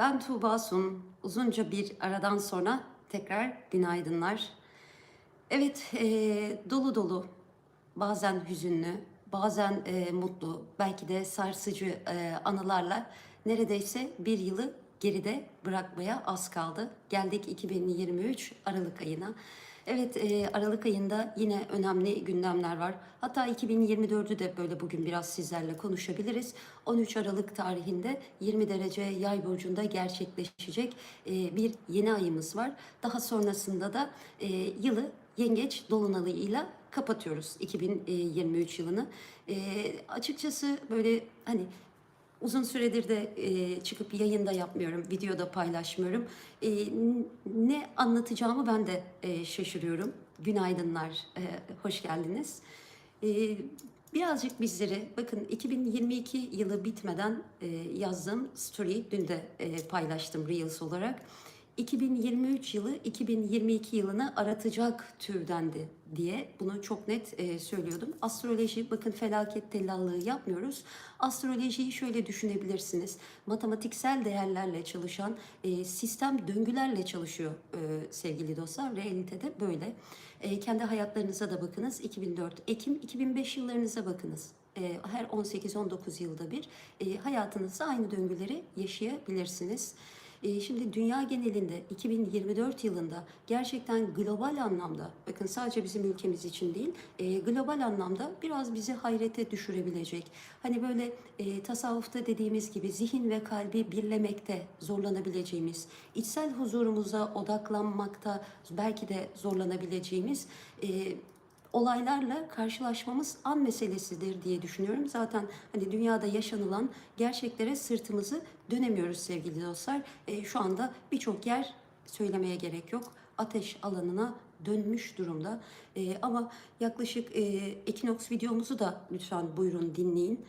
Ben Tuğba Sun. Uzunca bir aradan sonra tekrar günaydınlar. Evet, eee, dolu dolu, bazen hüzünlü, bazen eee, mutlu, belki de sarsıcı eee, anılarla neredeyse bir yılı geride bırakmaya az kaldı. Geldik 2023 Aralık ayına. Evet, eee, Aralık ayında yine önemli gündemler var. Hatta 2024'ü de böyle bugün biraz sizlerle konuşabiliriz. 13 Aralık tarihinde 20 derece yay burcunda gerçekleşecek eee, bir yeni ayımız var. Daha sonrasında da eee, yılı yengeç dolunayıyla kapatıyoruz 2023 yılını. Eee, açıkçası böyle hani uzun süredir de e, çıkıp yayında yapmıyorum, videoda paylaşmıyorum. E, ne anlatacağımı ben de e, şaşırıyorum. Günaydınlar, e, hoş geldiniz. E, birazcık bizleri, bakın 2022 yılı bitmeden e, yazdığım story dün de e, paylaştım Reels olarak. 2023 yılı 2022 yılını aratacak türdendi diye bunu çok net e, söylüyordum. Astroloji bakın felaket tellallığı yapmıyoruz. Astrolojiyi şöyle düşünebilirsiniz. Matematiksel değerlerle çalışan e, sistem döngülerle çalışıyor e, sevgili dostlar. Realitede böyle. E, kendi hayatlarınıza da bakınız. 2004 Ekim 2005 yıllarınıza bakınız. E, her 18-19 yılda bir e, hayatınızda aynı döngüleri yaşayabilirsiniz. E, Şimdi dünya genelinde 2024 yılında gerçekten global anlamda, bakın sadece bizim ülkemiz için değil, e, global anlamda biraz bizi hayrete düşürebilecek. Hani böyle e, tasavvufta dediğimiz gibi zihin ve kalbi birlemekte zorlanabileceğimiz, içsel huzurumuza odaklanmakta belki de zorlanabileceğimiz e, olaylarla karşılaşmamız an meselesidir diye düşünüyorum. Zaten hani dünyada yaşanılan gerçeklere sırtımızı dönemiyoruz sevgili dostlar. E, şu anda birçok yer söylemeye gerek yok. Ateş alanına dönmüş durumda. E, ama yaklaşık e, Ekinox videomuzu da lütfen buyurun dinleyin.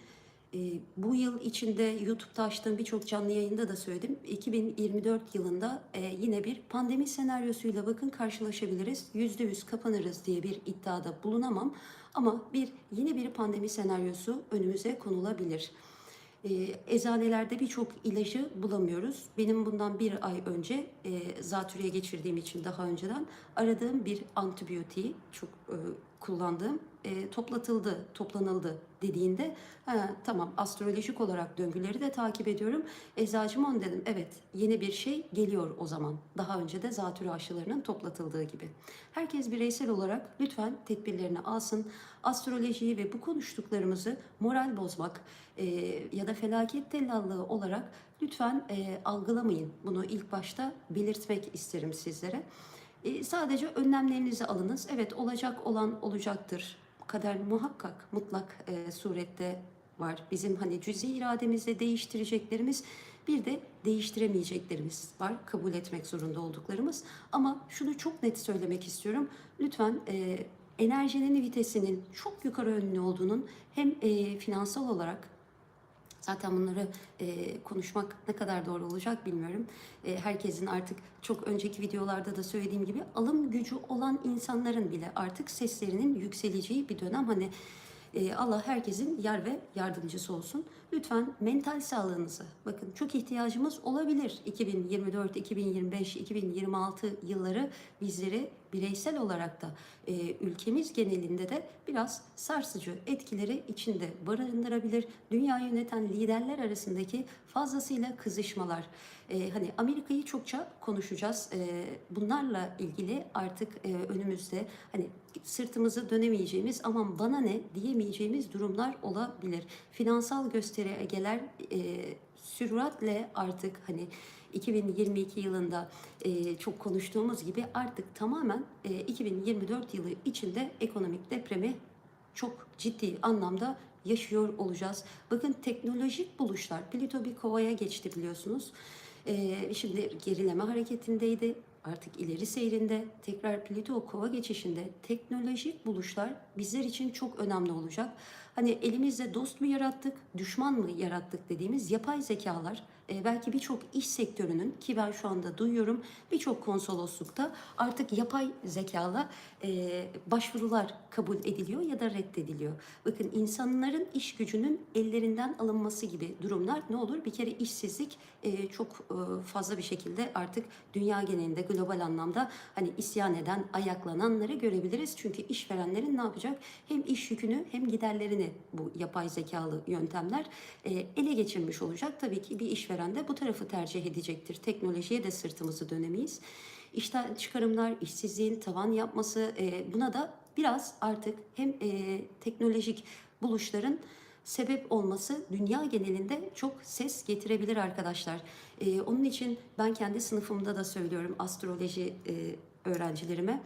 E, bu yıl içinde YouTube'da açtığım birçok canlı yayında da söyledim. 2024 yılında e, yine bir pandemi senaryosuyla bakın karşılaşabiliriz. %100 kapanırız diye bir iddiada bulunamam. Ama bir yine bir pandemi senaryosu önümüze konulabilir. E, eczanelerde birçok ilacı bulamıyoruz. Benim bundan bir ay önce e, zatürre geçirdiğim için daha önceden aradığım bir antibiyotiği çok e, kullandığım e, toplatıldı, toplanıldı dediğinde ha, tamam astrolojik olarak döngüleri de takip ediyorum. Eczacıma onu dedim evet yeni bir şey geliyor o zaman. Daha önce de zatürre aşılarının toplatıldığı gibi. Herkes bireysel olarak lütfen tedbirlerini alsın. Astrolojiyi ve bu konuştuklarımızı moral bozmak e, ya da felaket tellallığı olarak lütfen e, algılamayın. Bunu ilk başta belirtmek isterim sizlere. E, sadece önlemlerinizi alınız. Evet olacak olan olacaktır. Kader muhakkak mutlak e, surette var. Bizim hani cüzi irademizle değiştireceklerimiz bir de değiştiremeyeceklerimiz var. Kabul etmek zorunda olduklarımız. Ama şunu çok net söylemek istiyorum. Lütfen e, enerjinin vitesinin çok yukarı yönlü olduğunun hem e, finansal olarak Zaten bunları e, konuşmak ne kadar doğru olacak bilmiyorum. E, herkesin artık çok önceki videolarda da söylediğim gibi alım gücü olan insanların bile artık seslerinin yükseleceği bir dönem. Hani e, Allah herkesin yar ve yardımcısı olsun. Lütfen mental sağlığınıza bakın çok ihtiyacımız olabilir. 2024, 2025, 2026 yılları bizleri bireysel olarak da e, ülkemiz genelinde de biraz sarsıcı etkileri içinde barındırabilir. Dünya yöneten liderler arasındaki fazlasıyla kızışmalar. E, hani Amerika'yı çokça konuşacağız. E, bunlarla ilgili artık e, önümüzde hani sırtımızı dönemeyeceğimiz aman bana ne diyemeyeceğimiz durumlar olabilir. Finansal göstergeler e, süratle artık hani 2022 yılında e, çok konuştuğumuz gibi artık tamamen e, 2024 yılı içinde ekonomik depremi çok ciddi anlamda yaşıyor olacağız. Bakın teknolojik buluşlar Plüto bir kovaya geçti biliyorsunuz. E, şimdi gerileme hareketindeydi. Artık ileri seyrinde tekrar Plüto kova geçişinde teknolojik buluşlar bizler için çok önemli olacak. Hani elimizde dost mu yarattık, düşman mı yarattık dediğimiz yapay zekalar e, belki birçok iş sektörünün ki ben şu anda duyuyorum birçok konsoloslukta artık yapay zekala e, başvurular kabul ediliyor ya da reddediliyor. Bakın insanların iş gücünün ellerinden alınması gibi durumlar ne olur? Bir kere işsizlik e, çok e, fazla bir şekilde artık dünya genelinde global anlamda hani isyan eden, ayaklananları görebiliriz. Çünkü işverenlerin ne yapacak? Hem iş yükünü hem giderlerini bu yapay zekalı yöntemler e, ele geçirmiş olacak. Tabii ki bir işveren de bu tarafı tercih edecektir. Teknolojiye de sırtımızı dönemeyiz. İşten çıkarımlar, işsizliğin tavan yapması e, buna da biraz artık hem e, teknolojik buluşların sebep olması dünya genelinde çok ses getirebilir arkadaşlar. E, onun için ben kendi sınıfımda da söylüyorum astroloji e, öğrencilerime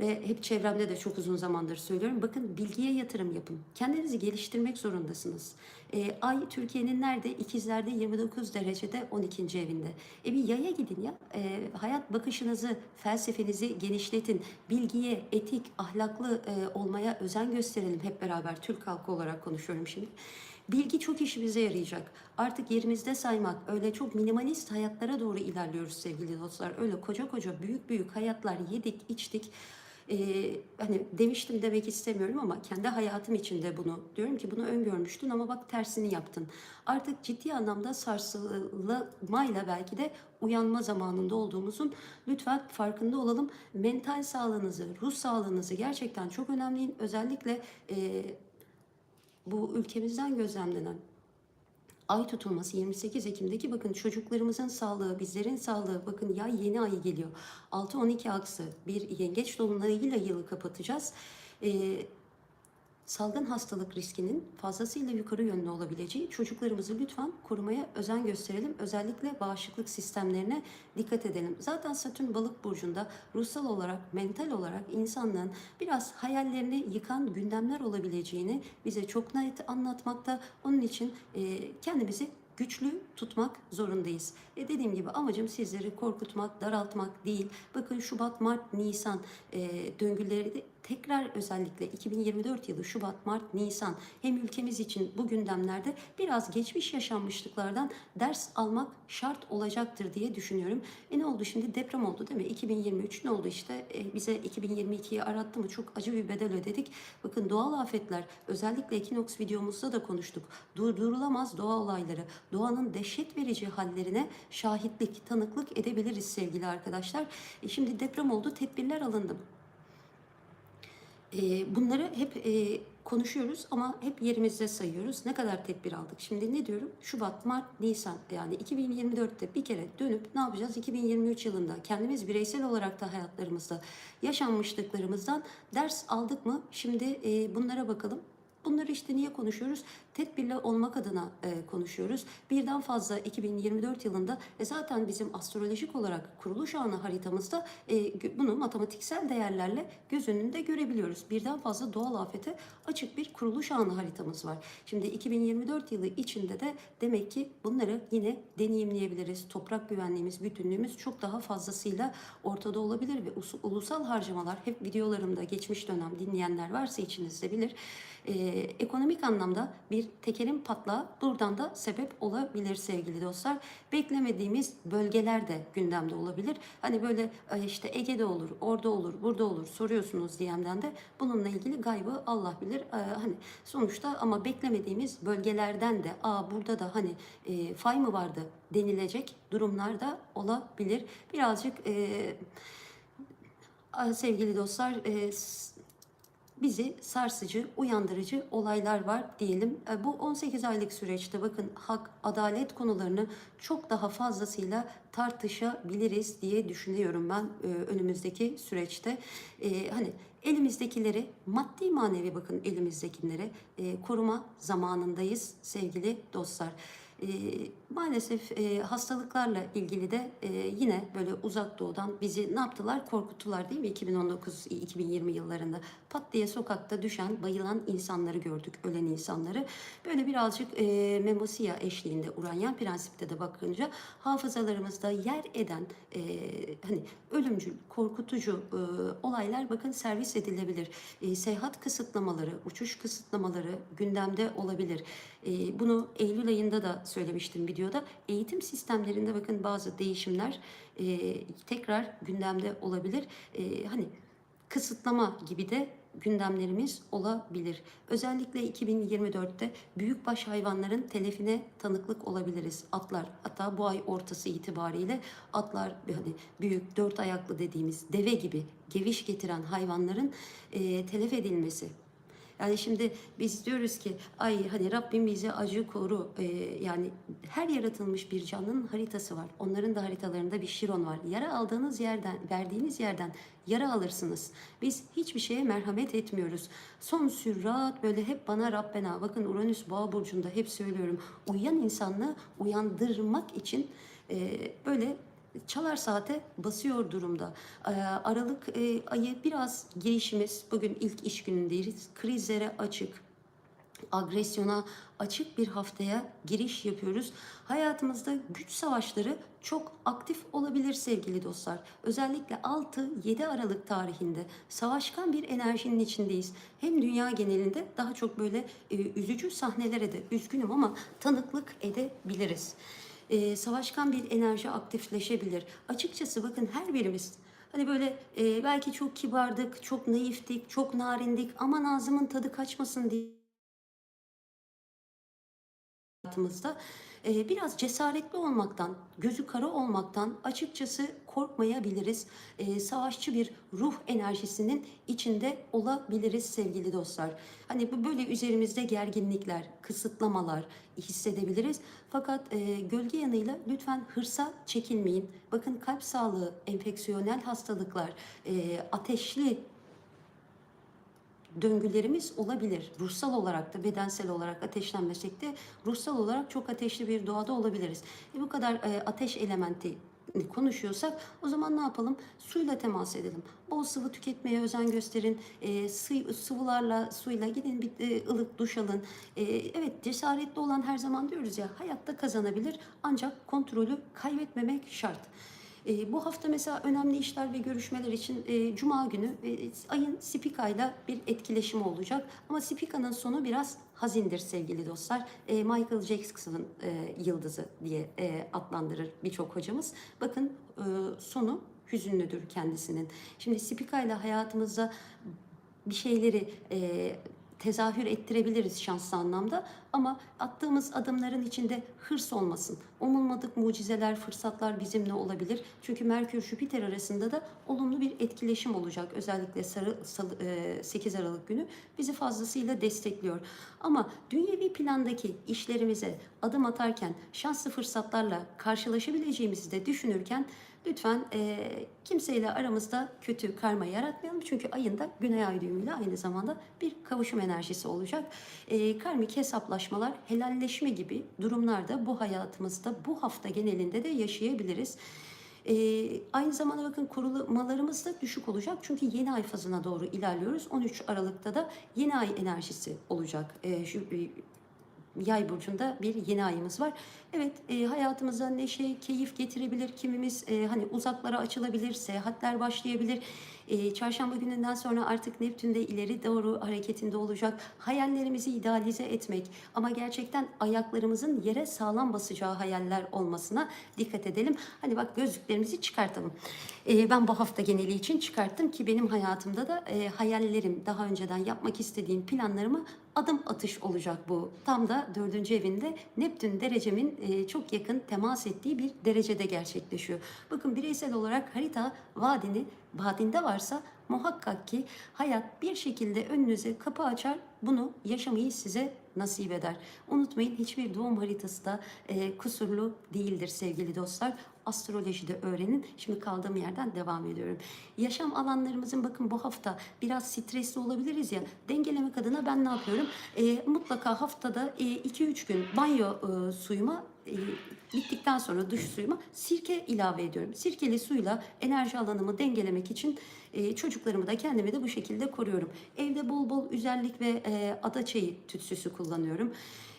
ve hep çevremde de çok uzun zamandır söylüyorum. Bakın bilgiye yatırım yapın. Kendinizi geliştirmek zorundasınız. E, ay Türkiye'nin nerede? İkizlerde 29 derecede 12. evinde. E bir yaya gidin ya. E, hayat bakışınızı, felsefenizi genişletin. Bilgiye, etik, ahlaklı e, olmaya özen gösterelim hep beraber. Türk halkı olarak konuşuyorum şimdi. Bilgi çok işimize yarayacak. Artık yerimizde saymak, öyle çok minimalist hayatlara doğru ilerliyoruz sevgili dostlar. Öyle koca koca büyük büyük hayatlar yedik, içtik. Ee, hani demiştim demek istemiyorum ama kendi hayatım içinde bunu diyorum ki bunu öngörmüştün ama bak tersini yaptın. Artık ciddi anlamda sarsılmayla belki de uyanma zamanında olduğumuzun lütfen farkında olalım. Mental sağlığınızı, ruh sağlığınızı gerçekten çok önemli. Özellikle e, bu ülkemizden gözlemlenen ay tutulması 28 Ekim'deki bakın çocuklarımızın sağlığı, bizlerin sağlığı bakın yay yeni ay geliyor. 6-12 aksı bir yengeç dolunayıyla yılı kapatacağız. Ee, salgın hastalık riskinin fazlasıyla yukarı yönlü olabileceği çocuklarımızı lütfen korumaya özen gösterelim. Özellikle bağışıklık sistemlerine dikkat edelim. Zaten Satürn balık burcunda ruhsal olarak, mental olarak insanlığın biraz hayallerini yıkan gündemler olabileceğini bize çok net anlatmakta. Onun için e, kendimizi güçlü tutmak zorundayız. E dediğim gibi amacım sizleri korkutmak, daraltmak değil. Bakın Şubat, Mart, Nisan e, döngüleri de tekrar özellikle 2024 yılı Şubat, Mart, Nisan hem ülkemiz için bu gündemlerde biraz geçmiş yaşanmışlıklardan ders almak şart olacaktır diye düşünüyorum. E ne oldu şimdi deprem oldu değil mi? 2023 ne oldu işte e, bize 2022'yi arattı mı çok acı bir bedel ödedik. Bakın doğal afetler özellikle Ekinox videomuzda da konuştuk. Durdurulamaz doğa olayları, doğanın dehşet verici hallerine şahitlik, tanıklık edebiliriz sevgili arkadaşlar. E şimdi deprem oldu, tedbirler alındı. E, bunları hep e, konuşuyoruz ama hep yerimizde sayıyoruz. Ne kadar tedbir aldık? Şimdi ne diyorum? Şubat, Mart, Nisan yani 2024'te bir kere dönüp ne yapacağız? 2023 yılında kendimiz bireysel olarak da hayatlarımızda yaşanmışlıklarımızdan ders aldık mı? Şimdi e, bunlara bakalım. Bunları işte niye konuşuyoruz? Tedbirli olmak adına e, konuşuyoruz. Birden fazla 2024 yılında e, zaten bizim astrolojik olarak kuruluş anı haritamızda e, bunu matematiksel değerlerle göz önünde görebiliyoruz. Birden fazla doğal afete açık bir kuruluş anı haritamız var. Şimdi 2024 yılı içinde de demek ki bunları yine deneyimleyebiliriz. Toprak güvenliğimiz, bütünlüğümüz çok daha fazlasıyla ortada olabilir ve ulusal harcamalar hep videolarımda geçmiş dönem dinleyenler varsa içinizde bilir e, ekonomik anlamda bir tekerin patlağı buradan da sebep olabilir sevgili dostlar. Beklemediğimiz bölgeler de gündemde olabilir. Hani böyle işte Ege'de olur, orada olur, burada olur soruyorsunuz DM'den de bununla ilgili gaybı Allah bilir. E, hani sonuçta ama beklemediğimiz bölgelerden de aa burada da hani e, fay mı vardı denilecek durumlar da olabilir. Birazcık e, sevgili dostlar e, bizi sarsıcı, uyandırıcı olaylar var diyelim. E, bu 18 aylık süreçte bakın hak, adalet konularını çok daha fazlasıyla tartışabiliriz diye düşünüyorum ben e, önümüzdeki süreçte. E, hani elimizdekileri maddi manevi bakın elimizdekileri koruma zamanındayız sevgili dostlar. E, maalesef e, hastalıklarla ilgili de e, yine böyle uzak doğudan bizi ne yaptılar? Korkuttular değil mi? 2019-2020 yıllarında pat diye sokakta düşen, bayılan insanları gördük, ölen insanları. Böyle birazcık e, memosiya eşliğinde Uranyen prensipte de bakınca hafızalarımızda yer eden e, hani ölümcül, korkutucu e, olaylar bakın servis edilebilir. E, seyahat kısıtlamaları, uçuş kısıtlamaları gündemde olabilir. E, bunu Eylül ayında da söylemiştim videoda. Eğitim sistemlerinde bakın bazı değişimler e, tekrar gündemde olabilir. E, hani kısıtlama gibi de gündemlerimiz olabilir. Özellikle 2024'te büyükbaş hayvanların telefine tanıklık olabiliriz. Atlar hatta bu ay ortası itibariyle atlar hani büyük dört ayaklı dediğimiz deve gibi geviş getiren hayvanların e, telef edilmesi yani şimdi biz diyoruz ki ay hani Rabbim bizi acı koru. Ee, yani her yaratılmış bir canlının haritası var. Onların da haritalarında bir şiron var. Yara aldığınız yerden, verdiğiniz yerden yara alırsınız. Biz hiçbir şeye merhamet etmiyoruz. Son sürat böyle hep bana Rabbena. Bakın Uranüs Boğa burcunda hep söylüyorum. Uyuyan insanlığı uyandırmak için e, böyle çalar saate basıyor durumda. Ee, Aralık e, ayı biraz girişimiz, bugün ilk iş günündeyiz. Krizlere açık, agresyona açık bir haftaya giriş yapıyoruz. Hayatımızda güç savaşları çok aktif olabilir sevgili dostlar. Özellikle 6-7 Aralık tarihinde savaşkan bir enerjinin içindeyiz. Hem dünya genelinde daha çok böyle e, üzücü sahnelere de üzgünüm ama tanıklık edebiliriz e, savaşkan bir enerji aktifleşebilir. Açıkçası bakın her birimiz hani böyle e, belki çok kibardık, çok naiftik, çok narindik aman ağzımın tadı kaçmasın diye hayatımızda e, biraz cesaretli olmaktan, gözü kara olmaktan açıkçası korkmayabiliriz. E, savaşçı bir ruh enerjisinin içinde olabiliriz sevgili dostlar. Hani bu böyle üzerimizde gerginlikler, kısıtlamalar hissedebiliriz. Fakat e, gölge yanıyla lütfen hırsa çekilmeyin. Bakın kalp sağlığı, enfeksiyonel hastalıklar, e, ateşli döngülerimiz olabilir. Ruhsal olarak da bedensel olarak ateşlenmesek de ruhsal olarak çok ateşli bir doğada olabiliriz. E bu kadar e, ateş elementi konuşuyorsak o zaman ne yapalım? Suyla temas edelim. Bol sıvı tüketmeye özen gösterin. E, sıvı, sıvılarla, suyla gidin bir e, ılık duş alın. E, evet cesaretli olan her zaman diyoruz ya hayatta kazanabilir ancak kontrolü kaybetmemek şart. E, bu hafta mesela önemli işler ve görüşmeler için e, Cuma günü e, ayın Spika ile bir etkileşimi olacak. Ama Spika'nın sonu biraz hazindir sevgili dostlar. E, Michael Jackson'ın e, yıldızı diye e, adlandırır birçok hocamız. Bakın e, sonu hüzünlüdür kendisinin. Şimdi Spika ile hayatımızda bir şeyleri e, tezahür ettirebiliriz şanslı anlamda ama attığımız adımların içinde hırs olmasın. Umulmadık mucizeler, fırsatlar bizimle olabilir. Çünkü Merkür Jüpiter arasında da olumlu bir etkileşim olacak. Özellikle sarı, salı, e, 8 Aralık günü bizi fazlasıyla destekliyor. Ama dünyevi plandaki işlerimize adım atarken şanslı fırsatlarla karşılaşabileceğimizi de düşünürken Lütfen e, kimseyle aramızda kötü karma yaratmayalım. Çünkü ayında Güney Ay düğümüyle aynı zamanda bir kavuşum enerjisi olacak. E, karmik hesaplaşmalar, helalleşme gibi durumlarda bu hayatımızda bu hafta genelinde de yaşayabiliriz. E, aynı zamanda bakın korumalarımız da düşük olacak. Çünkü yeni ay fazına doğru ilerliyoruz. 13 Aralık'ta da yeni ay enerjisi olacak. E, şu, e, Yay burcunda bir yeni ayımız var. Evet e, hayatımıza neşe, keyif getirebilir. Kimimiz e, hani uzaklara açılabilir, seyahatler başlayabilir. E, çarşamba gününden sonra artık Neptün'de ileri doğru hareketinde olacak. Hayallerimizi idealize etmek ama gerçekten ayaklarımızın yere sağlam basacağı hayaller olmasına dikkat edelim. Hani bak gözlüklerimizi çıkartalım. E, ben bu hafta geneli için çıkarttım ki benim hayatımda da e, hayallerim, daha önceden yapmak istediğim planlarımı adım atış olacak bu. Tam da dördüncü evinde Neptün derecemin e, çok yakın temas ettiği bir derecede gerçekleşiyor. Bakın bireysel olarak harita vaadini vaadinde varsa muhakkak ki hayat bir şekilde önünüze kapı açar bunu yaşamayı size nasip eder. Unutmayın hiçbir doğum haritası da e, kusurlu değildir sevgili dostlar. Astrolojide öğrenin. Şimdi kaldığım yerden devam ediyorum. Yaşam alanlarımızın bakın bu hafta biraz stresli olabiliriz ya. Dengelemek adına ben ne yapıyorum? E, mutlaka haftada 2-3 gün banyo e, suyuma e, bittikten sonra duş suyuma sirke ilave ediyorum. Sirkeli suyla enerji alanımı dengelemek için e, çocuklarımı da kendimi de bu şekilde koruyorum. Evde bol bol üzerlik ve e, ada çayı tütsüsü kullanıyorum.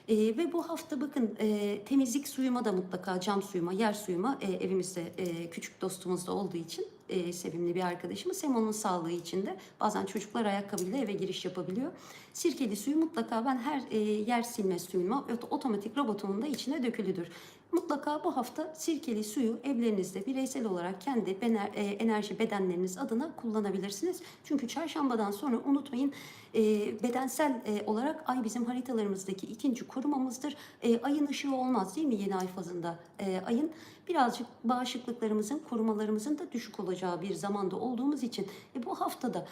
E, ve bu hafta bakın e, temizlik suyuma da mutlaka cam suyuma, yer suyuma e, evimizde e, küçük dostumuz da olduğu için e, sevimli bir arkadaşımız hem onun sağlığı için de bazen çocuklar ayakkabıyla eve giriş yapabiliyor. Sirkeli suyu mutlaka ben her e, yer silme suyuma ot- otomatik robotumun da içine dökülüdür. Mutlaka bu hafta sirkeli suyu evlerinizde bireysel olarak kendi e, enerji bedenleriniz adına kullanabilirsiniz. Çünkü çarşambadan sonra unutmayın e, bedensel e, olarak ay bizim haritalarımızdaki ikinci korumamızdır. Ayın ışığı olmaz değil mi yeni ay fazında ayın? Birazcık bağışıklıklarımızın, korumalarımızın da düşük olacağı bir zamanda olduğumuz için bu haftada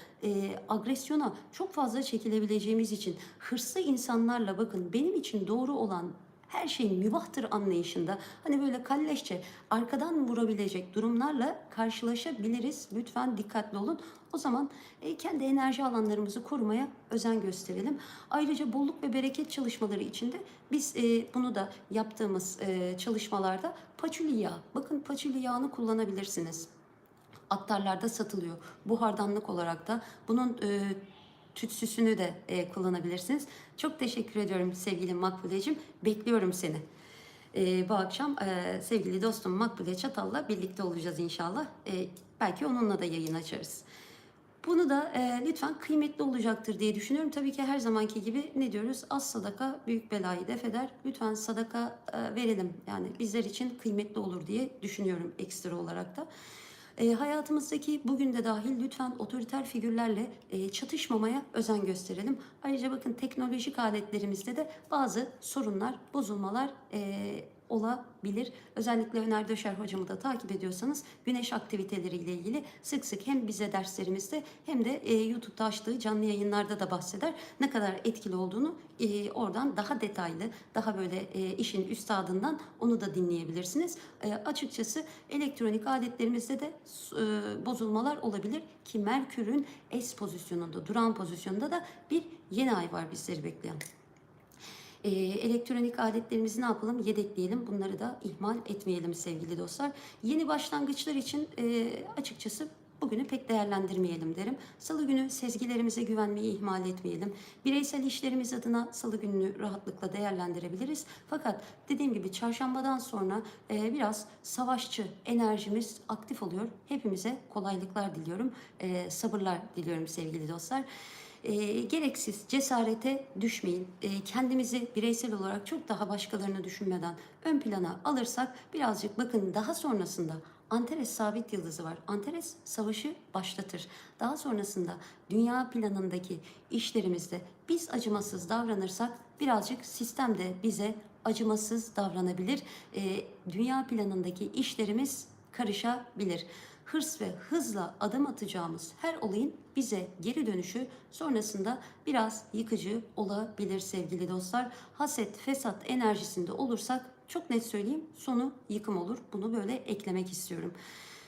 agresyona çok fazla çekilebileceğimiz için hırslı insanlarla bakın benim için doğru olan her şeyin mübahtır anlayışında hani böyle kalleşçe arkadan vurabilecek durumlarla karşılaşabiliriz. Lütfen dikkatli olun. O zaman e, kendi enerji alanlarımızı korumaya özen gösterelim. Ayrıca bolluk ve bereket çalışmaları içinde biz e, bunu da yaptığımız e, çalışmalarda paçuli yağı. Bakın paçuli yağını kullanabilirsiniz aktarlarda satılıyor. Buhardanlık olarak da bunun tütsüsünü de e, kullanabilirsiniz. Çok teşekkür ediyorum sevgili Makbuleciğim. Bekliyorum seni. E, bu akşam e, sevgili dostum Makbule Çatal'la birlikte olacağız inşallah. E, belki onunla da yayın açarız. Bunu da e, lütfen kıymetli olacaktır diye düşünüyorum. Tabii ki her zamanki gibi ne diyoruz? Az sadaka büyük belayı def eder. Lütfen sadaka e, verelim. Yani bizler için kıymetli olur diye düşünüyorum ekstra olarak da. E, hayatımızdaki bugün de dahil lütfen otoriter figürlerle e, çatışmamaya özen gösterelim. Ayrıca bakın teknolojik aletlerimizde de bazı sorunlar, bozulmalar e, olabilir. Özellikle Öner Döşer hocamı da takip ediyorsanız güneş aktiviteleriyle ilgili sık sık hem bize derslerimizde hem de e, YouTube'da açtığı canlı yayınlarda da bahseder. Ne kadar etkili olduğunu e, oradan daha detaylı, daha böyle e, işin üstadından onu da dinleyebilirsiniz. E, açıkçası elektronik aletlerimizde de e, bozulmalar olabilir ki Merkür'ün S pozisyonunda, duran pozisyonunda da bir yeni ay var bizleri bekleyen. E, elektronik aletlerimizi ne yapalım? Yedekleyelim. Bunları da ihmal etmeyelim sevgili dostlar. Yeni başlangıçlar için e, açıkçası bugünü pek değerlendirmeyelim derim. Salı günü sezgilerimize güvenmeyi ihmal etmeyelim. Bireysel işlerimiz adına salı gününü rahatlıkla değerlendirebiliriz. Fakat dediğim gibi çarşambadan sonra e, biraz savaşçı enerjimiz aktif oluyor. Hepimize kolaylıklar diliyorum. E, sabırlar diliyorum sevgili dostlar. E, gereksiz cesarete düşmeyin. E, kendimizi bireysel olarak çok daha başkalarını düşünmeden ön plana alırsak birazcık bakın daha sonrasında Antares sabit yıldızı var. Antares savaşı başlatır. Daha sonrasında dünya planındaki işlerimizde biz acımasız davranırsak birazcık sistem de bize acımasız davranabilir. E, dünya planındaki işlerimiz karışabilir hırs ve hızla adım atacağımız her olayın bize geri dönüşü sonrasında biraz yıkıcı olabilir sevgili dostlar. Haset, fesat enerjisinde olursak çok net söyleyeyim sonu yıkım olur. Bunu böyle eklemek istiyorum.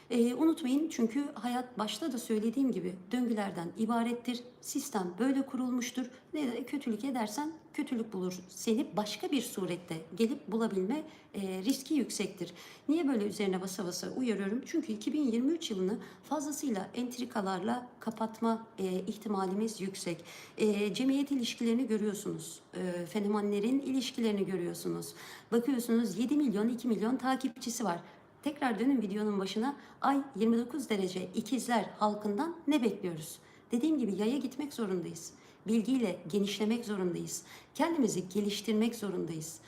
Ee, unutmayın çünkü hayat başta da söylediğim gibi döngülerden ibarettir. Sistem böyle kurulmuştur. Ne de kötülük edersen kötülük bulur. Seni başka bir surette gelip bulabilme e, riski yüksektir. Niye böyle üzerine basa basa uyarıyorum? Çünkü 2023 yılını fazlasıyla entrikalarla kapatma e, ihtimalimiz yüksek. E, cemiyet ilişkilerini görüyorsunuz. E, fenomenlerin ilişkilerini görüyorsunuz. Bakıyorsunuz 7 milyon 2 milyon takipçisi var. Tekrar dönün videonun başına. Ay 29 derece ikizler halkından ne bekliyoruz? Dediğim gibi yaya gitmek zorundayız. Bilgiyle genişlemek zorundayız. Kendimizi geliştirmek zorundayız.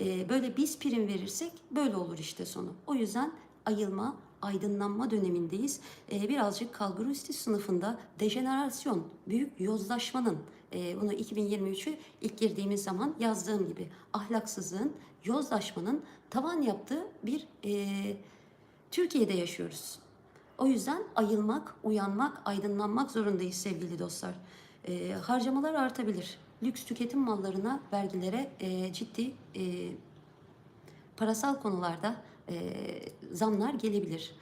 Ee, böyle biz prim verirsek böyle olur işte sonu. O yüzden ayılma, aydınlanma dönemindeyiz. Ee, birazcık kalburisti sınıfında dejenerasyon, büyük yozlaşmanın, e, bunu 2023'ü ilk girdiğimiz zaman yazdığım gibi ahlaksızlığın, yozlaşmanın tavan yaptığı bir e, Türkiye'de yaşıyoruz. O yüzden ayılmak, uyanmak, aydınlanmak zorundayız sevgili dostlar. E, harcamalar artabilir. Lüks tüketim mallarına, vergilere e, ciddi e, parasal konularda e, zamlar gelebilir.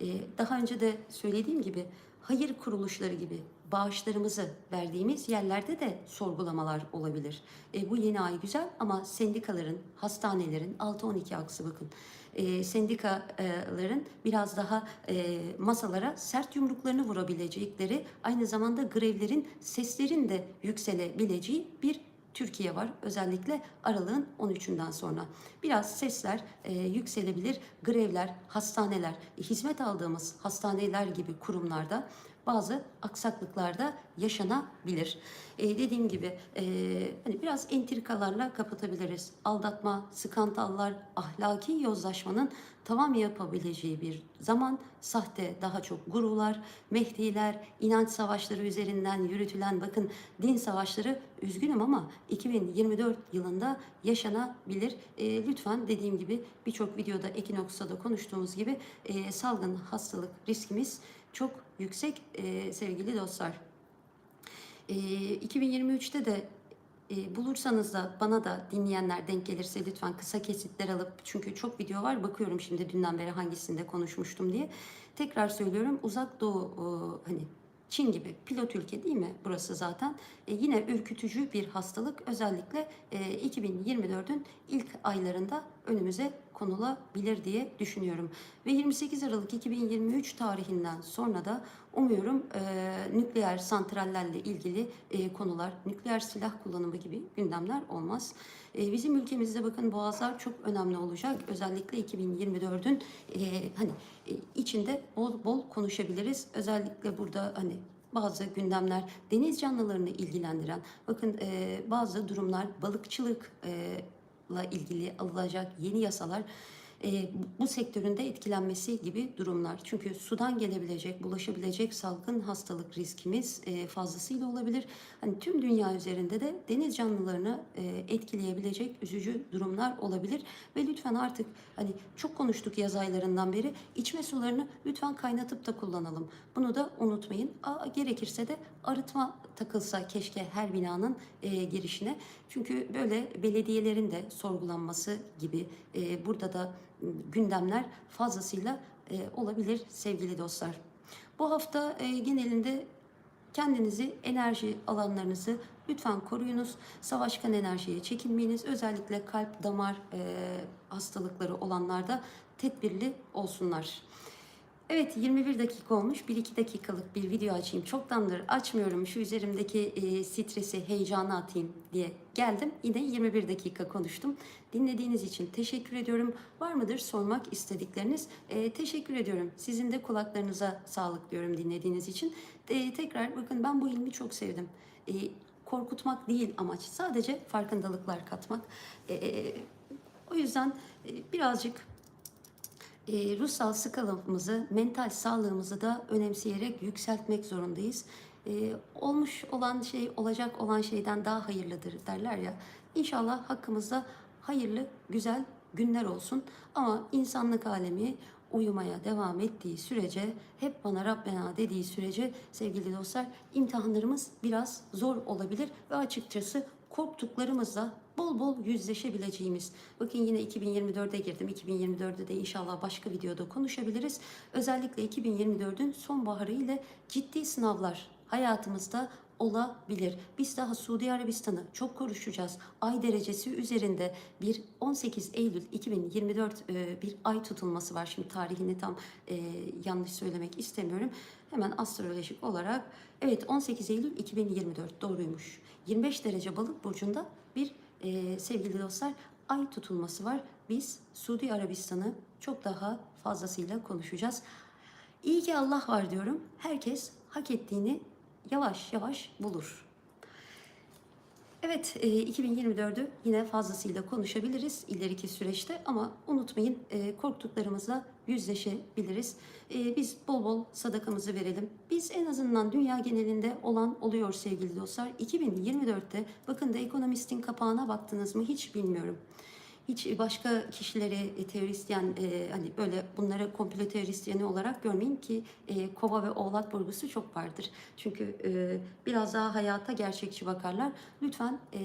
E, daha önce de söylediğim gibi hayır kuruluşları gibi bağışlarımızı verdiğimiz yerlerde de sorgulamalar olabilir. E, bu yeni ay güzel ama sendikaların, hastanelerin 6-12 aksı bakın. E, sendikaların biraz daha e, masalara sert yumruklarını vurabilecekleri, aynı zamanda grevlerin seslerin de yükselebileceği bir Türkiye var. Özellikle aralığın 13'ünden sonra. Biraz sesler e, yükselebilir. Grevler, hastaneler, hizmet aldığımız hastaneler gibi kurumlarda bazı aksaklıklarda yaşanabilir. E, dediğim gibi e, hani biraz entrikalarla kapatabiliriz. Aldatma, skandallar, ahlaki yozlaşmanın tamam yapabileceği bir zaman sahte daha çok gurular, mehdiler, inanç savaşları üzerinden yürütülen bakın din savaşları üzgünüm ama 2024 yılında yaşanabilir. E, lütfen dediğim gibi birçok videoda Ekinoks'ta da konuştuğumuz gibi e, salgın hastalık riskimiz çok yüksek e, sevgili dostlar. E, 2023'te de e, bulursanız da bana da dinleyenler denk gelirse lütfen kısa kesitler alıp çünkü çok video var bakıyorum şimdi dünden beri hangisinde konuşmuştum diye. Tekrar söylüyorum uzak doğu e, hani Çin gibi pilot ülke değil mi burası zaten? E, yine ürkütücü bir hastalık özellikle e, 2024'ün ilk aylarında önümüze konulabilir diye düşünüyorum. Ve 28 Aralık 2023 tarihinden sonra da umuyorum e, nükleer santrallerle ilgili e, konular, nükleer silah kullanımı gibi gündemler olmaz. E, bizim ülkemizde bakın boğazlar çok önemli olacak. Özellikle 2024'ün e, hani e, içinde bol bol konuşabiliriz. Özellikle burada hani bazı gündemler deniz canlılarını ilgilendiren bakın e, bazı durumlar balıkçılık e, la ilgili alınacak yeni yasalar e, bu sektöründe etkilenmesi gibi durumlar. Çünkü sudan gelebilecek, bulaşabilecek salgın hastalık riskimiz e, fazlasıyla olabilir. Hani tüm dünya üzerinde de deniz canlılarını e, etkileyebilecek üzücü durumlar olabilir ve lütfen artık hani çok konuştuk yaz aylarından beri içme sularını lütfen kaynatıp da kullanalım. Bunu da unutmayın. Aa, gerekirse de arıtma takılsa keşke her binanın e, girişine. Çünkü böyle belediyelerin de sorgulanması gibi e, burada da gündemler fazlasıyla e, olabilir sevgili dostlar. Bu hafta e, genelinde kendinizi, enerji alanlarınızı lütfen koruyunuz. Savaşkan enerjiye çekinmeyiniz. Özellikle kalp, damar e, hastalıkları olanlarda tedbirli olsunlar. Evet 21 dakika olmuş. 1-2 dakikalık bir video açayım. Çoktandır açmıyorum. Şu üzerimdeki e, stresi, heyecanı atayım diye geldim. Yine 21 dakika konuştum. Dinlediğiniz için teşekkür ediyorum. Var mıdır sormak istedikleriniz? E, teşekkür ediyorum. Sizin de kulaklarınıza sağlık diyorum dinlediğiniz için. E, tekrar bakın ben bu ilmi çok sevdim. E, korkutmak değil amaç. Sadece farkındalıklar katmak. E, o yüzden e, birazcık e, ruhsal skalamızı, mental sağlığımızı da önemseyerek yükseltmek zorundayız. E, olmuş olan şey, olacak olan şeyden daha hayırlıdır derler ya. İnşallah hakkımızda hayırlı, güzel günler olsun. Ama insanlık alemi uyumaya devam ettiği sürece, hep bana Rabbena dediği sürece sevgili dostlar imtihanlarımız biraz zor olabilir ve açıkçası korktuklarımızla bol bol yüzleşebileceğimiz. Bakın yine 2024'e girdim. 2024'de de inşallah başka videoda konuşabiliriz. Özellikle 2024'ün sonbaharı ile ciddi sınavlar hayatımızda olabilir. Biz daha Suudi Arabistan'ı çok konuşacağız. Ay derecesi üzerinde bir 18 Eylül 2024 e, bir ay tutulması var. Şimdi tarihini tam e, yanlış söylemek istemiyorum. Hemen astrolojik olarak evet 18 Eylül 2024 doğruymuş. 25 derece balık burcunda bir e, sevgili dostlar ay tutulması var. Biz Suudi Arabistan'ı çok daha fazlasıyla konuşacağız. İyi ki Allah var diyorum. Herkes hak ettiğini yavaş yavaş bulur. Evet, 2024'ü yine fazlasıyla konuşabiliriz ileriki süreçte ama unutmayın e, korktuklarımızla yüzleşebiliriz. E, biz bol bol sadakamızı verelim. Biz en azından dünya genelinde olan oluyor sevgili dostlar. 2024'te bakın da ekonomistin kapağına baktınız mı hiç bilmiyorum. Hiç başka kişileri e, teorisyen e, hani böyle bunları komplo teorisyeni olarak görmeyin ki e, kova ve oğlak burgusu çok vardır. Çünkü e, biraz daha hayata gerçekçi bakarlar. Lütfen e,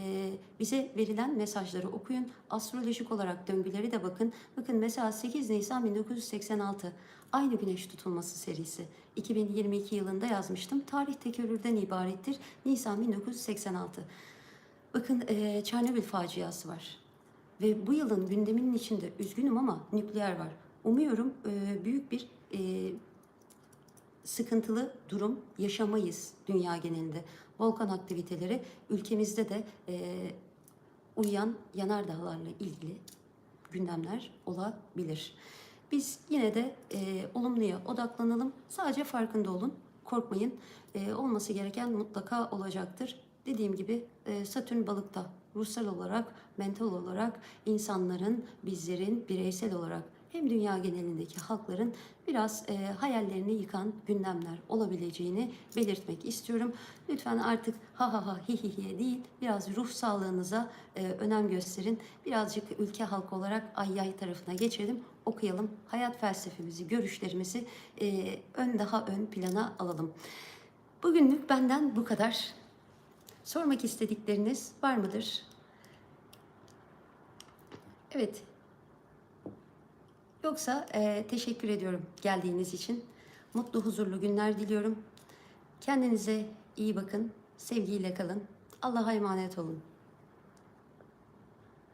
bize verilen mesajları okuyun. Astrolojik olarak döngüleri de bakın. Bakın mesela 8 Nisan 1986 Aynı Güneş Tutulması serisi. 2022 yılında yazmıştım. Tarih tekerrürden ibarettir. Nisan 1986. Bakın e, Çernobil faciası var. Ve bu yılın gündeminin içinde üzgünüm ama nükleer var. Umuyorum e, büyük bir e, sıkıntılı durum yaşamayız dünya genelinde. Volkan aktiviteleri ülkemizde de e, uyuyan yanardağlarla ilgili gündemler olabilir. Biz yine de e, olumluya odaklanalım. Sadece farkında olun. Korkmayın. E, olması gereken mutlaka olacaktır. Dediğim gibi e, Satürn balıkta ruhsal olarak, mental olarak insanların, bizlerin bireysel olarak hem dünya genelindeki halkların biraz e, hayallerini yıkan gündemler olabileceğini belirtmek istiyorum. Lütfen artık ha ha ha hi hi hi değil, biraz ruh sağlığınıza e, önem gösterin. Birazcık ülke halkı olarak ay yay tarafına geçelim, okuyalım. Hayat felsefemizi, görüşlerimizi e, ön daha ön plana alalım. Bugünlük benden bu kadar. Sormak istedikleriniz var mıdır? Evet, Yoksa eee, teşekkür ediyorum geldiğiniz için. Mutlu, huzurlu günler diliyorum. Kendinize iyi bakın. Sevgiyle kalın. Allah'a emanet olun.